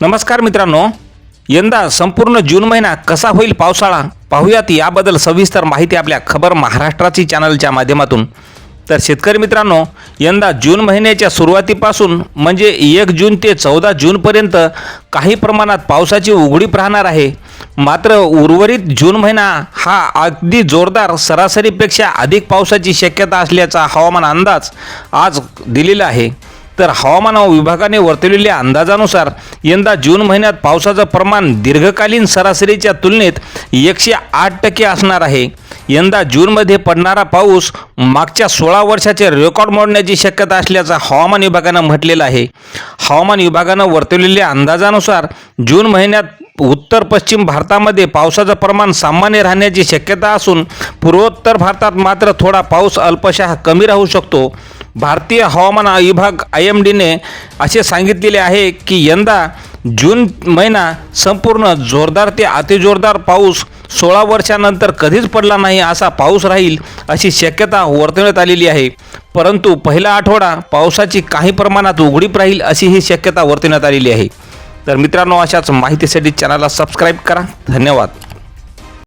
नमस्कार मित्रांनो. यंदा संपूर्ण जून महिना कसा होईल पावसाळा? पाहूयात याबद्दल सविस्तर माहिती आपल्या खबर महाराष्ट्राची चॅनलच्या माध्यमातून. तर शेतकरी मित्रांनो यंदा जून महिन्याच्या सुरुवातीपासून म्हणजे एक जून ते चौदा जूनपर्यंत काही प्रमाणात पावसाची उघडीप राहणार आहे. मात्र उर्वरित जून महिना हा अगदी जोरदार सरासरीपेक्षा अधिक पावसाची शक्यता असल्याचा हवामान अंदाज आज दिलेला आहे. तर हवामान विभागाने वर्तवलेल्या अंदाजानुसार यंदा जून महिन्यात पावसाचं प्रमाण दीर्घकालीन सरासरीच्या तुलनेत एकशे आठ टक्के असणार आहे. यंदा जूनमध्ये पडणारा पाऊस मागच्या सोळा वर्षाचे रेकॉर्ड मोडण्याची शक्यता असल्याचं हवामान विभागानं म्हटलेलं आहे. हवामान विभागानं वर्तवलेल्या अंदाजानुसार जून महिन्यात उत्तर पश्चिम भारतामध्ये पावसाचं प्रमाण सामान्य राहण्याची शक्यता असून पूर्वोत्तर भारतात मात्र थोडा पाऊस अल्पशः कमी राहू शकतो. भारतीय हवामान विभाग आय एम डीने असे सांगितलेले आहे की यंदा जून महिना संपूर्ण जोरदार ते अतिजोरदार पाऊस सोळा वर्षानंतर कधीच पडला नाही असा पाऊस राहील अशी शक्यता वर्तवण्यात आलेली आहे. परंतु पहिला आठवडा पावसाची काही प्रमाणात उघडीप राहील अशी ही शक्यता वर्तवण्यात आलेली आहे. तर मित्रांनो अशाच माहितीसाठी चॅनलला सबस्क्राईब करा. धन्यवाद.